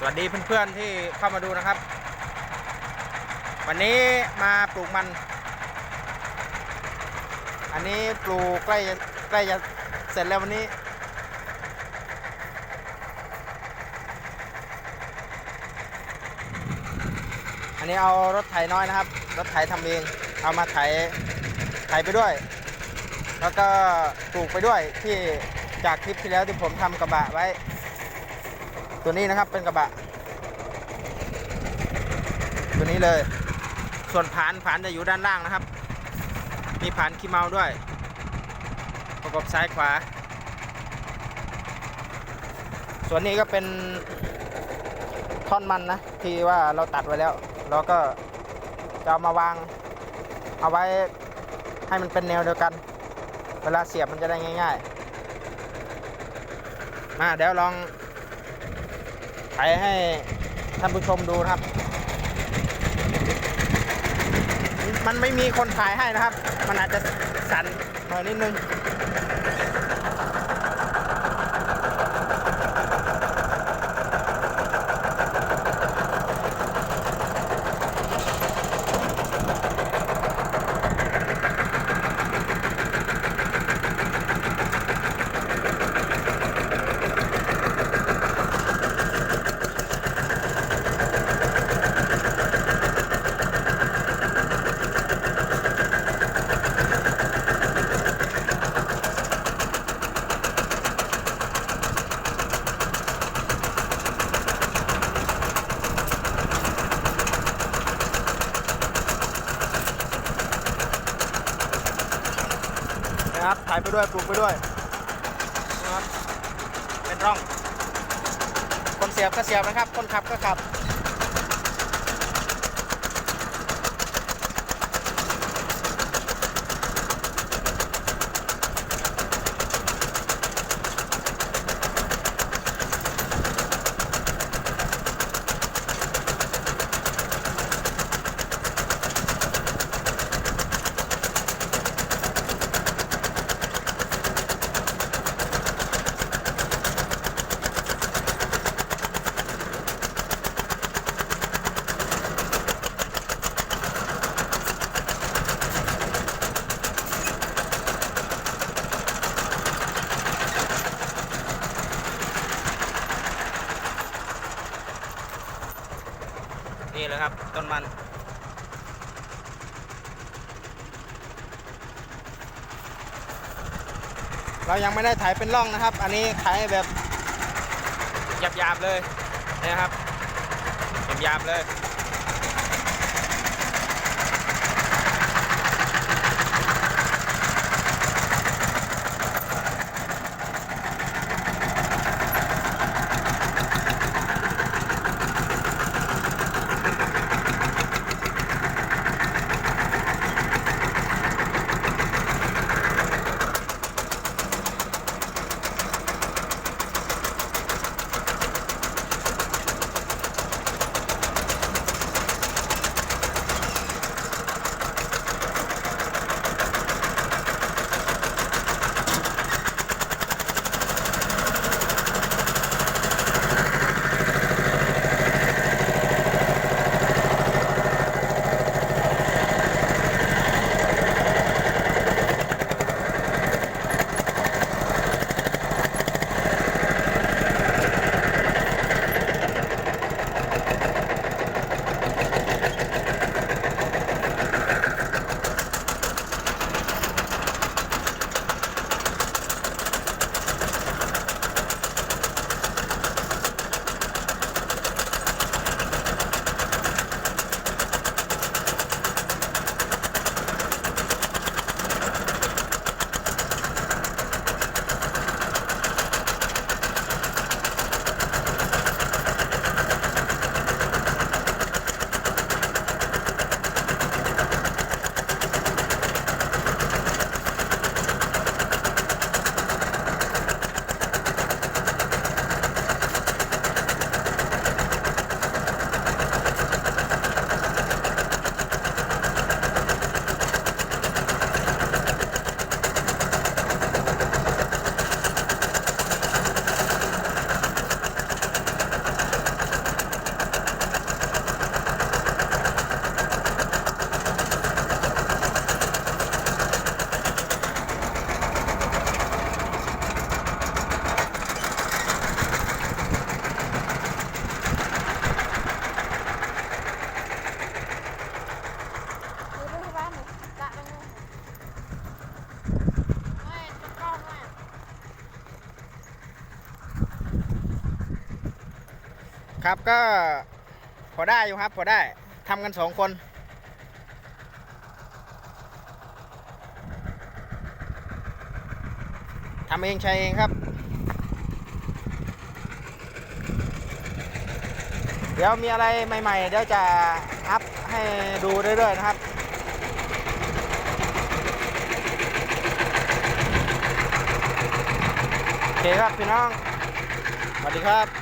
สวัสดีเพื่อนๆที่เข้ามาดูนะครับ วันนี้มาปลูกมัน อันนี้ปลูกใกล้จะใกล้จะเสร็จแล้ววันนี้ อันนี้เอารถไถน้อยนะครับ รถไถทำเอง เอามาไถไถไปด้วย แล้วก็ปลูกไปด้วยที่จากคลิปที่แล้วที่ผมทำกระบะไว้ ตัวนี้นะครับเป็นกระบะ ตัวนี้เลย ส่วนผานผานจะอยู่ด้านล่างนะครับ มีผานขี้เมาด้วย ประกบซ้ายขวา ส่วนนี้ก็เป็นท่อนมันนะที่ว่าเราตัดไว้แล้ว เราก็จะเอามาวางเอาไว้ให้มันเป็นแนวเดียวกัน เวลาเสียบมันจะได้ง่าย ๆ มาเดี๋ยวลอง ถ่ายให้ท่านผู้ชมดูนะครับ มันไม่มีคนถ่ายให้นะครับ มันอาจจะสั่นหน่อยนิดนึง นะครับถ่ายไปด้วยปลูกไปด้วยนะครับเป็นร่อง คนเสียบก็เสียบนะครับ คนขับก็ขับ นี่เลยครับ ต้นมัน เรายังไม่ได้ถ่ายเป็นร่องนะครับ อันนี้ถ่ายแบบหยาบๆเลยนะครับหยาบๆเลย ครับก็พอได้อยู่ครับ พอได้ทำกันสองคน ทำเองใช้เองครับ เดี๋ยวมีอะไรใหม่ ๆ เดี๋ยวจะอัพให้ดูเรื่อย ๆ นะครับโอเคครับพี่น้อง สวัสดีครับ